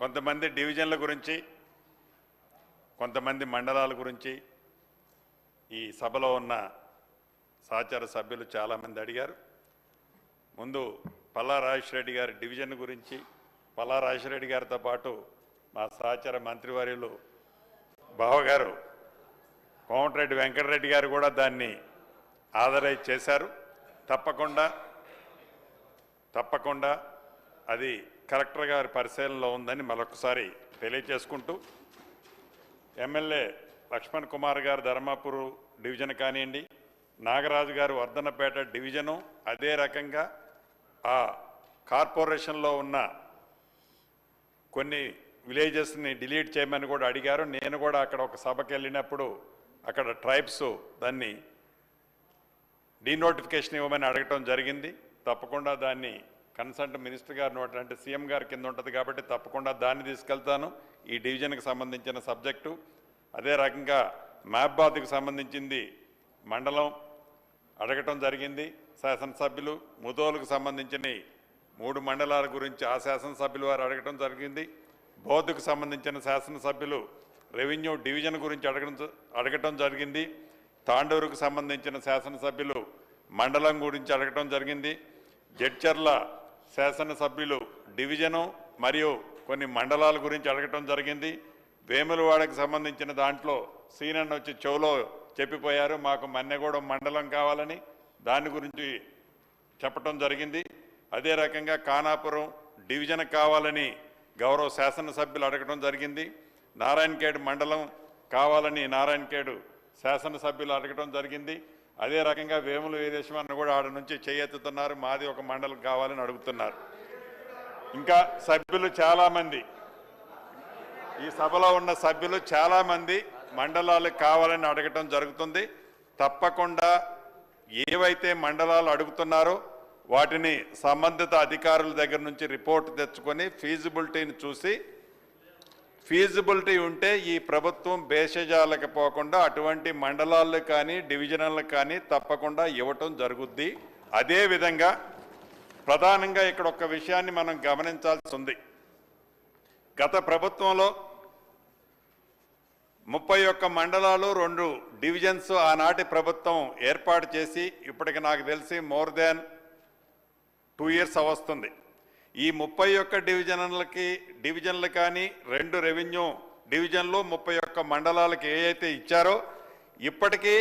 కొంతమంది డివిజన్ల గురించి కొంతమంది మండలాల గురించి ఈ సభలో ఉన్న సహచార సభ్యులు చాలామంది అడిగారు. ముందు పల్లా రెడ్డి గారి డివిజన్ గురించి పల్లా రెడ్డి గారితో పాటు మా సహచార మంత్రివర్యులు బావగారు కోమటిరెడ్డి వెంకటరెడ్డి గారు కూడా దాన్ని ఆదరైజ్ చేశారు. తప్పకుండా తప్పకుండా అది కలెక్టర్ గారి పరిశీలనలో ఉందని మరొకసారి తెలియచేసుకుంటూ ఎమ్మెల్యే లక్ష్మణ్ కుమార్ గారు ధర్మాపూర్ డివిజన్ కానివ్వండి నాగరాజు గారు వర్ధనపేట డివిజను అదే రకంగా ఆ కార్పొరేషన్లో ఉన్న కొన్ని విలేజెస్ని డిలీట్ చేయమని కూడా అడిగారు. నేను కూడా అక్కడ ఒక సభకి వెళ్ళినప్పుడు అక్కడ ట్రైబ్స్ దాన్ని డీనోటిఫికేషన్ ఇవ్వమని అడగటం జరిగింది. తప్పకుండా దాన్ని కన్సల్ట్ మినిస్టర్ గారి నోట్ అంటే సీఎం గారి కింద ఉంటుంది కాబట్టి తప్పకుండా దాన్ని తీసుకెళ్తాను. ఈ డివిజన్కి సంబంధించిన సబ్జెక్టు అదే రకంగా మ్యాబాద్కి సంబంధించింది మండలం అడగటం జరిగింది. శాసనసభ్యులు ముదోలకు సంబంధించిన మూడు మండలాల గురించి ఆ శాసనసభ్యులు వారు అడగటం జరిగింది. బౌద్ధకు సంబంధించిన శాసనసభ్యులు రెవెన్యూ డివిజన్ గురించి అడగడం అడగటం జరిగింది. తాండూరుకు సంబంధించిన శాసనసభ్యులు మండలం గురించి అడగటం జరిగింది. జడ్చర్ల శాసనసభ్యులు డివిజను మరియు కొన్ని మండలాల గురించి అడగటం జరిగింది. వేములవాడకు సంబంధించిన దాంట్లో సీనన్న వచ్చి చెవులో చెప్పిపోయారు. మాకు మన్నెగూడెం మండలం కావాలని దాని గురించి చెప్పటం జరిగింది. అదే రకంగా కానాపురం డివిజన్ కావాలని గౌరవ శాసనసభ్యులు అడగడం జరిగింది. నారాయణఖేడ్ మండలం కావాలని నారాయణఖేడ్ శాసనసభ్యులు అడగడం జరిగింది. అదే రకంగా వేములు వీరేశ్వరను కూడా ఆడ నుంచి చేయెత్తుతున్నారు. మాది ఒక మండలం కావాలని అడుగుతున్నారు. ఇంకా సభ్యులు చాలామంది ఈ సభలో ఉన్న సభ్యులు చాలామంది మండలాలు కావాలని అడగటం జరుగుతుంది. తప్పకుండా ఏవైతే మండలాలు అడుగుతున్నారో వాటిని సంబంధిత అధికారుల దగ్గర నుంచి రిపోర్ట్ తెచ్చుకొని ఫీజిబిలిటీని చూసి ఫీజిబిలిటీ ఉంటే ఈ ప్రభుత్వం భేషజాలకు పోకుండా అటువంటి మండలాలు కానీ డివిజనల్కి కానీ తప్పకుండా ఇవ్వటం జరుగుద్ది. అదేవిధంగా ప్రధానంగా ఇక్కడ ఒక విషయాన్ని మనం గమనించాల్సి ఉంది. గత ప్రభుత్వంలో ముప్పై ఒక్క మండలాలు రెండు డివిజన్స్ ఆనాటి ప్రభుత్వం ఏర్పాటు చేసి ఇప్పటికి నాకు తెలిసి మోర్ దాన్ టూ ఇయర్స్ వస్తుంది ఈ ముప్పై ఒక్క డివిజన్లకి డివిజన్లు కానీ రెండు రెవెన్యూ డివిజన్లు ముప్పై ఒక్క మండలాలకి ఏవైతే ఇచ్చారో ఇప్పటికీ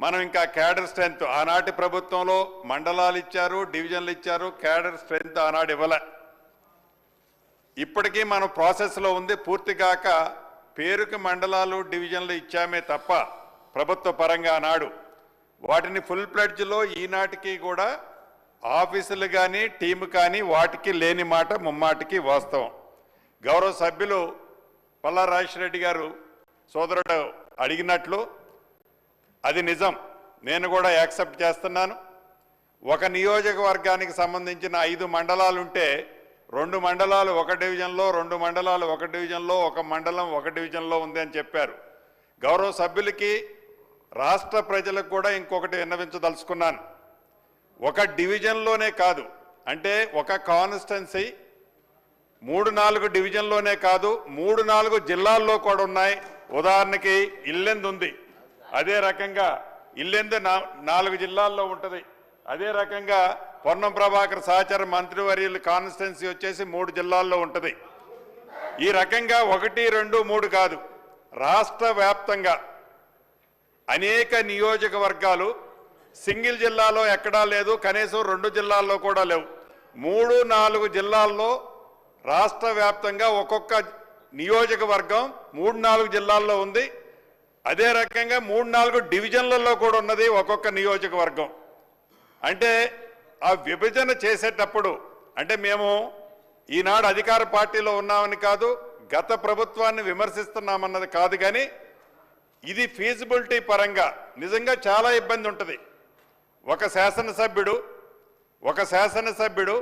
మనం ఇంకా క్యాడర్ స్ట్రెంత్ ఆనాటి ప్రభుత్వంలో మండలాలు ఇచ్చారు డివిజన్లు ఇచ్చారు క్యాడర్ స్ట్రెంత్ ఆనాడు ఇవ్వలే. ఇప్పటికీ మనం ప్రాసెస్లో ఉంది పూర్తిగాక పేరుకి మండలాలు డివిజన్లు ఇచ్చామే తప్ప ప్రభుత్వ పరంగా ఆనాడు. వాటిని ఫుల్ ప్లెడ్జ్లో ఈనాటికి కూడా ఆఫీసులు కానీ టీము కానీ వాటికి లేని మాట ముమ్మాటికి వాస్తవం. గౌరవ సభ్యులు పల్లా రాజశేఖరెడ్డి గారు సోదరుడు అడిగినట్లు అది నిజం. నేను కూడా యాక్సెప్ట్ చేస్తున్నాను. ఒక నియోజకవర్గానికి సంబంధించిన ఐదు మండలాలు ఉంటే రెండు మండలాలు ఒక డివిజన్లో రెండు మండలాలు ఒక డివిజన్లో ఒక మండలం ఒక డివిజన్లో ఉంది అని చెప్పారు. గౌరవ సభ్యులకి రాష్ట్ర ప్రజలకు కూడా ఇంకొకటి విన్నవించదలుచుకున్నాను. ఒక డివిజన్లోనే కాదు. అంటే ఒక కాన్స్టెన్సీ మూడు నాలుగు డివిజన్లోనే కాదు మూడు నాలుగు జిల్లాల్లో కూడా ఉన్నాయి. ఉదాహరణకి ఇల్లెందు ఉంది. అదే రకంగా ఇల్లెందు నా- నాలుగు జిల్లాల్లో ఉంటుంది. అదే రకంగా పొన్నం ప్రభాకర్ సహచర మంత్రివర్యుల కాన్స్టిట్యున్సీ వచ్చేసి మూడు జిల్లాల్లో ఉంటుంది. ఈ రకంగా ఒకటి రెండు మూడు కాదు. రాష్ట్ర వ్యాప్తంగా అనేక నియోజకవర్గాలు సింగిల్ జిల్లాలో ఎక్కడా లేదు కనీసం రెండు జిల్లాల్లో కూడా లేవు. మూడు నాలుగు జిల్లాల్లో రాష్ట్ర వ్యాప్తంగా ఒక్కొక్క నియోజకవర్గం మూడు నాలుగు జిల్లాల్లో ఉంది. అదే రకంగా మూడు నాలుగు డివిజన్లలో కూడా ఉన్నది ఒక్కొక్క నియోజకవర్గం. అంటే ఆ విభజన చేసేటప్పుడు అంటే మేము ఈనాడు అధికార పార్టీలో ఉన్నామని కాదు గత ప్రభుత్వాన్ని విమర్శిస్తున్నామన్నది కాదు కానీ ఇది ఫీజిబిలిటీ పరంగా నిజంగా చాలా ఇబ్బంది ఉంటుంది. ఒక శాసనసభ్యుడు ఒక శాసనసభ్యుడు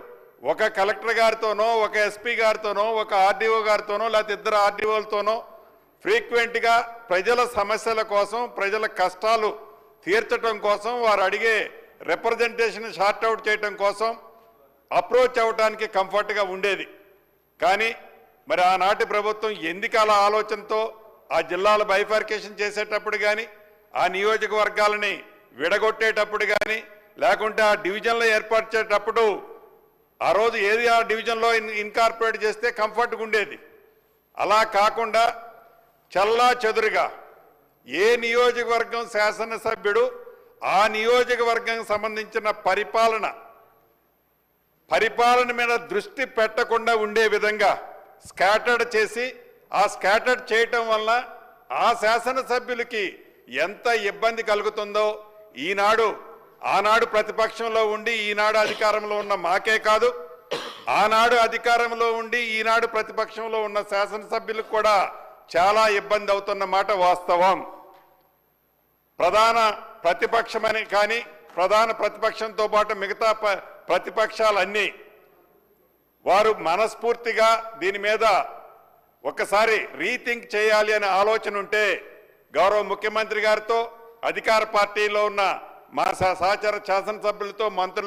ఒక కలెక్టర్ గారితోనో ఒక ఎస్పీ గారితోనో ఒక ఆర్డీఓ గారితోనో లేకపోతే ఇద్దరు ఆర్డీఓలతోనో ఫ్రీక్వెంట్గా ప్రజల సమస్యల కోసం ప్రజల కష్టాలు తీర్చడం కోసం వారు అడిగే రిప్రజెంటేషన్ షార్ట్ అవుట్ చేయడం కోసం అప్రోచ్ అవ్వడానికి కంఫర్ట్గా ఉండేది. కానీ మరి ఆనాటి ప్రభుత్వం ఎందుకు అలా ఆలోచనతో ఆ జిల్లాల బైఫార్కేషన్ చేసేటప్పుడు కానీ ఆ నియోజకవర్గాలని విడగొట్టేటప్పుడు కానీ లేకుంటే ఆ డివిజన్లో ఏర్పరిచేటప్పుడు ఆ రోజు ఏది ఆ డివిజన్లో ఇన్ ఇన్కార్పొరేట్ చేస్తే కంఫర్ట్గా ఉండేది. అలా కాకుండా చల్లా చెదురుగా ఏ నియోజకవర్గం శాసనసభ్యుడు ఆ నియోజకవర్గం సంబంధించిన పరిపాలన పరిపాలన మీద దృష్టి పెట్టకుండా ఉండే విధంగా స్కాటర్డ్ చేసి ఆ స్కాటర్డ్ చేయటం వల్ల ఆ శాసనసభ్యులకి ఎంత ఇబ్బంది కలుగుతుందో ఈనాడు ఆనాడు ప్రతిపక్షంలో ఉండి ఈనాడు అధికారంలో ఉన్న మాకే కాదు ఆనాడు అధికారంలో ఉండి ఈనాడు ప్రతిపక్షంలో ఉన్న శాసనసభ్యులకు కూడా చాలా ఇబ్బంది అవుతున్న మాట వాస్తవం. ప్రధాన ప్రతిపక్షమని కానీ ప్రధాన ప్రతిపక్షంతో పాటు మిగతా ప- ప్రతిపక్షాలన్నీ వారు మనస్ఫూర్తిగా దీని మీద ఒకసారి రీథింక్ చేయాలి అనే ఆలోచన ఉంటే గౌరవ ముఖ్యమంత్రి గారితో అధికార పార్టీలో ఉన్న మా సహ- సహచర శాసనసభ్యులతో మంత్రులు